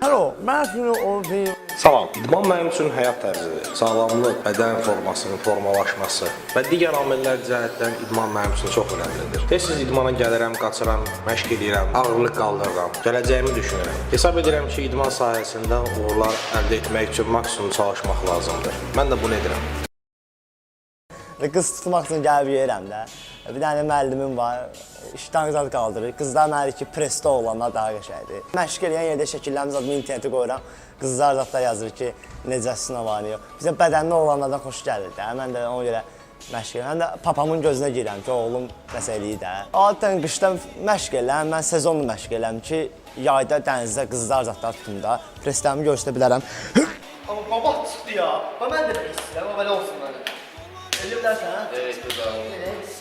Hello, mən şimdi o bir Salam. İdman mənim üçün həyat tərzidir. Sağlamlıq, bədən formasının formalaşması və digər amillər cəhətdən idman mənim üçün çox önəmlidir. Tez-tez idmana gəlirəm, qaçıram, məşq edirəm, ağırlıq qaldırıram, gələcəyimi düşünürəm. Hesab edirəm ki, idman sahəsində uğurlar əldə etmək üçün maksimum çalışmaq lazımdır. Mən də bunu edirəm. qız tutmaq üçün gəlib yerəm də. Bir dənə müəllimim var, işdən zad qaldırır. Qızlar mənə ki, presdə olanlar daha qəşəngdir. Məşq eləyən yerdə şəkillərimi zadımı internetə qoyuram. Qızlar zətlər yazır ki, necəsin avanı yox. Bizə bədənli olanlardan xoş gəlir də. Mən də ona görə məşq edirəm. Mən də papamın gözünə girirəm ki, oğlum nəsə eləyir də. Adətən qışdan məşq eləyirəm, mən sezonlu məşq eləyirəm ki, yayda dənizdə qızlar zətlər tutunda preslərimi göstərə bilərəm. Ama baba tuttu ya. Ben de istedim ama böyle olsun böyle. Öyle bilərsən? Evet, güzel. Evet.